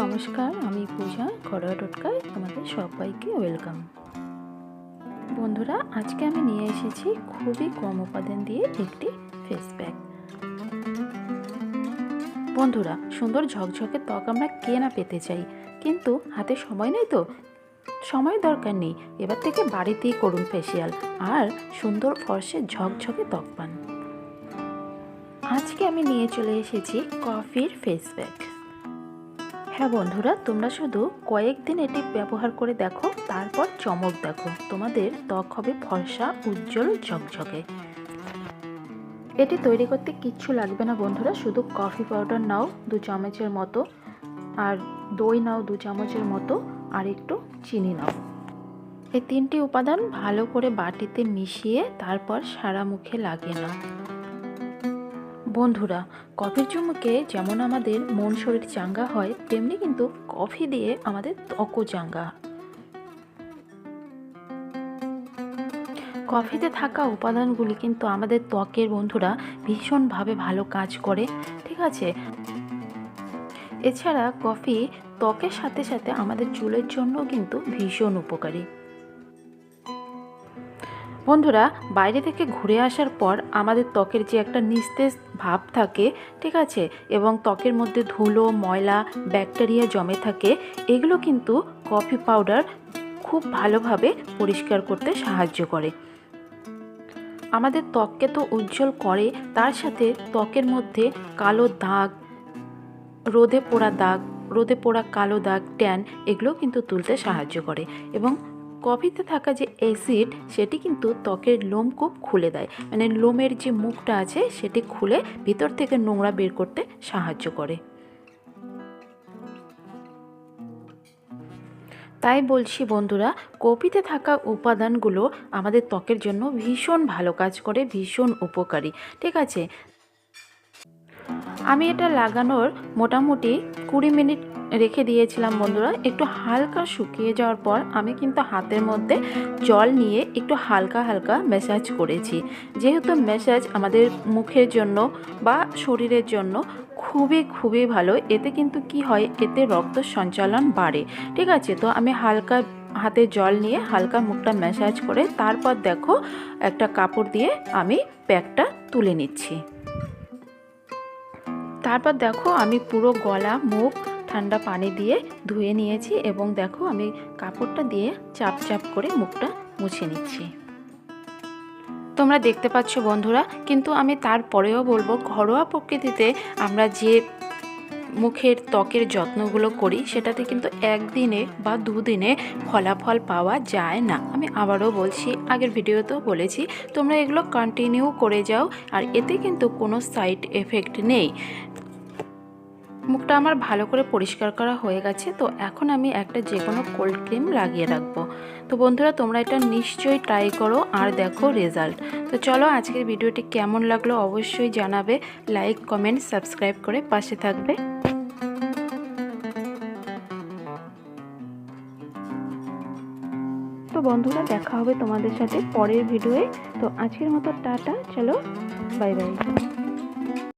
নমস্কার, আমি পূজা ঘরোয়া টোটকায় তোমাদের সবাইকে ওয়েলকাম। বন্ধুরা, আজকে আমি নিয়ে এসেছি খুবই কম উপাদান দিয়ে একটি ফেস প্যাক বন্ধুরা, সুন্দর ঝকঝকে ত্বক আমরা কে না পেতে চাই, কিন্তু হাতে সময় নেই তো? সময় দরকার নেই, এবার থেকে বাড়িতেই করুন ফেসিয়াল আর সুন্দর ফর্সে ঝকঝকে ত্বক পান। আজকে আমি নিয়ে চলে এসেছি কফির ফেস প্যাক হ্যাঁ বন্ধুরা, তোমরা শুধু কয়েকদিন এটি ব্যবহার করে দেখো, তারপর চমক দেখো। তোমাদের ত্বক হবে ফর্সা, উজ্জ্বল ঝকঝকে। এটি তৈরি করতে কিচ্ছু লাগবে না বন্ধুরা, শুধু কফি পাউডার নাও দু চামচের মতো, আর দই নাও দু চামচের মতো, আর একটু চিনি নাও। এই তিনটি উপাদান ভালো করে বাটিতে মিশিয়ে তারপর সারা মুখে লাগিয়ে নাও। বন্ধুরা, কফির চুমুকে যেমন আমাদের মন শরীর চাঙ্গা হয়, তেমনি কিন্তু কফি দিয়ে আমাদের ত্বকও চাঙ্গা। কফিতে থাকা উপাদানগুলি কিন্তু আমাদের ত্বকের বন্ধুরা ভীষণভাবে ভালো কাজ করে, ঠিক আছে? এছাড়া কফি ত্বকের সাথে সাথে আমাদের চুলের জন্য কিন্তু ভীষণ উপকারী। বন্ধুরা, বাইরে থেকে ঘুরে আসার পর আমাদের ত্বকের যে একটা নিস্তেজ ভাব থাকে, ঠিক আছে, এবং ত্বকের মধ্যে ধুলো, ময়লা, ব্যাকটেরিয়া জমে থাকে, এগুলো কিন্তু কফি পাউডার খুব ভালোভাবে পরিষ্কার করতে সাহায্য করে। আমাদের ত্বককে তো উজ্জ্বল করে, তার সাথে ত্বকের মধ্যে কালো দাগ, রোদে পোড়া দাগ, রোদে পোড়া কালো দাগ, ট্যান, এগুলো কিন্তু তুলতে সাহায্য করে, এবং কফিতে থাকা যে অ্যাসিড সেটি কিন্তু ত্বকের লোমকূপ খুলে দেয়। মানে লোমের যে মুখটা আছে, সেটি খুলে ভিতর থেকে নোংরা বের করতে সাহায্য করে। তাই বলছি বন্ধুরা কপিতে থাকা উপাদানগুলো আমাদের ত্বকের জন্য ভীষণ ভালো কাজ করে, ভীষণ উপকারী। ঠিক আছে? আমি এটা লাগানোর মোটামুটি কুড়ি মিনিট রেখে দিয়েছিলাম বন্ধুরা। একটু হালকা শুকিয়ে যাওয়ার পর আমি কিন্তু হাতের মধ্যে জল নিয়ে একটু হালকা হালকা ম্যাসাজ করেছি। যেহেতু ম্যাসাজ আমাদের মুখের জন্য বা শরীরের জন্য খুবই খুবই ভালো। এতে কিন্তু কি হয়? এতে রক্ত সঞ্চালন বাড়ে। ঠিক আছে? তো আমি হালকা হাতে জল নিয়ে হালকা মুখটা ম্যাসাজ করে তারপর দেখো, একটা কাপড় দিয়ে আমি প্যাকটা তুলে নিচ্ছি। তারপর দেখো, আমি পুরো গলা, মুখ ঠান্ডা পানি দিয়ে ধুয়ে নিয়েছি এবং দেখো আমি কাপড়টা দিয়ে চাপ চাপ করে মুখটা মুছে নিচ্ছি। তোমরা দেখতে পাচ্ছ বন্ধুরা, কিন্তু আমি তারপরেও বলব, ঘরোয়া প্রকৃতিতে আমরা যে মুখের ত্বকের যত্নগুলো করি, সেটাতে কিন্তু একদিনে বা দুদিনে ফলাফল পাওয়া যায় না। আমি আবারও বলছি, আগের ভিডিওতেও বলেছি, তোমরা এগুলো কন্টিনিউ করে যাও, আর এতে কিন্তু কোনো সাইড এফেক্ট নেই। মুখটা আমার ভালো করে পরিষ্কার করা হয়ে গেছে, তো এখন আমি একটা যে কোনো কোল্ড ক্রিম লাগিয়ে রাখব। তো বন্ধুরা, তোমরা এটা নিশ্চয়ই ট্রাই করো আর দেখো রেজাল্ট তো চলো আজকের ভিডিওটি কেমন লাগল অবশ্যই জানাবে লাইক কমেন্ট সাবস্ক্রাইব করে পাশে থাকবে। তো বন্ধুরা, দেখা হবে তোমাদের সাথে পরের ভিডিওয়ে। তো আজকের মতো টাটা, চলো বাই বাই